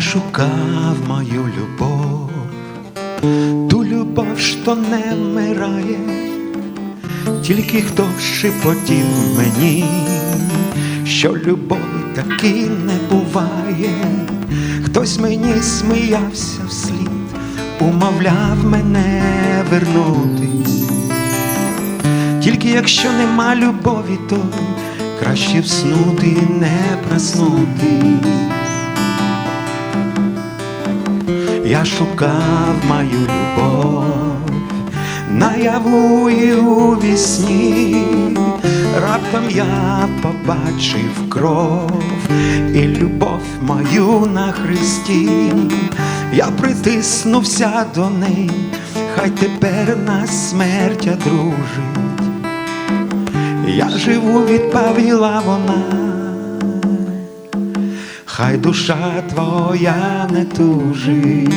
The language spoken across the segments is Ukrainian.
шукав мою любов, ту любов, що не вмирає, тільки хто шепотів мені, що любові таки не буває, хтось мені сміявся вслід, умовляв мене вернутись. Тільки якщо нема любові, то краще вснути не проснутись. Я шукав мою любов наяву і у вісні, раптом я побачив кров і любов мою на Христі, я притиснувся до неї, хай тепер нас смерть одружить. Я живу, відповіла вона хай душа твоя не тужить.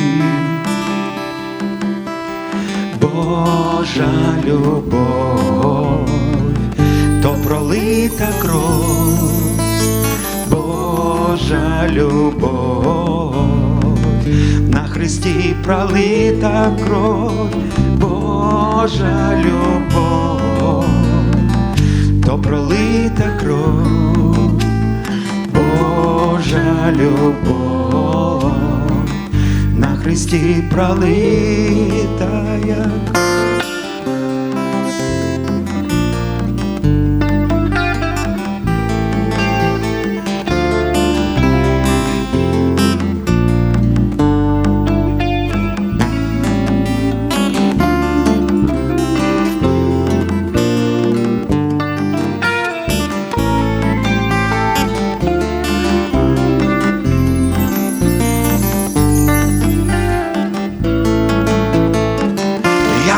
Божа любов, то пролита кров, Божа любов, на Христі пролита кров, Божа любов, то пролита кров. Любов. На Христі пролита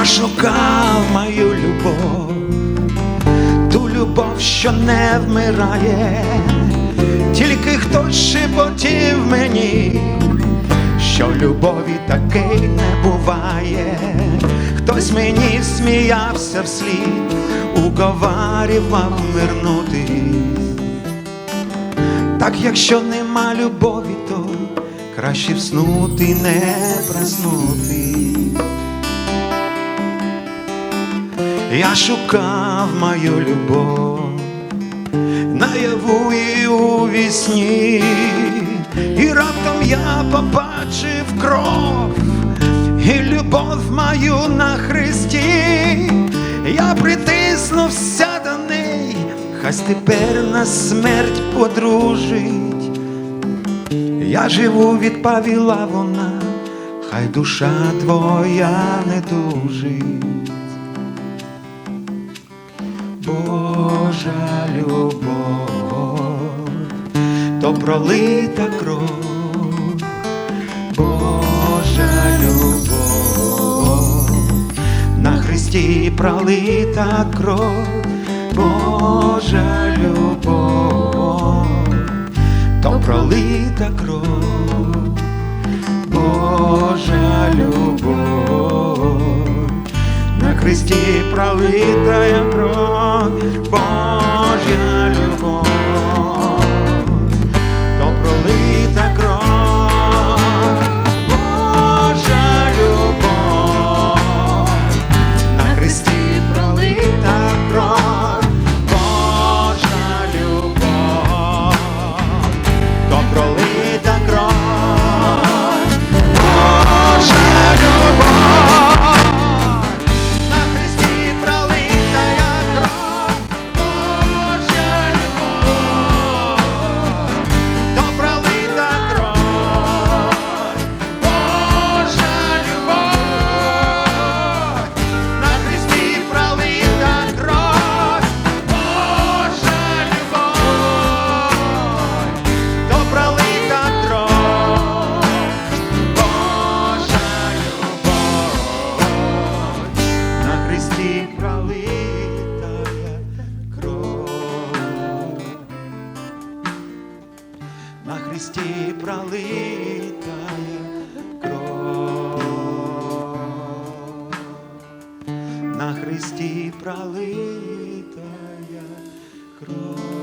шукав мою любов, ту любов, що не вмирає, тільки хтось шепотів мені, що любові такий не буває, хтось мені сміявся вслід, уговарював вернутись. Так якщо нема любові, то краще вснути, не проснути. Я шукав мою любов наяву і у вісні, і раптом я побачив кров і любов мою на Христі, я притиснувся до неї, хай тепер на смерть подружить. Я живу, відповіла вона, хай душа твоя не тужить. Божа любов, то пролита кров, Божа любов, на Христі пролита кров, Божа любов, то пролита кров, Божа любов. На Христі пролитая кров, Христі пролитая кров, на Христі пролитая кров.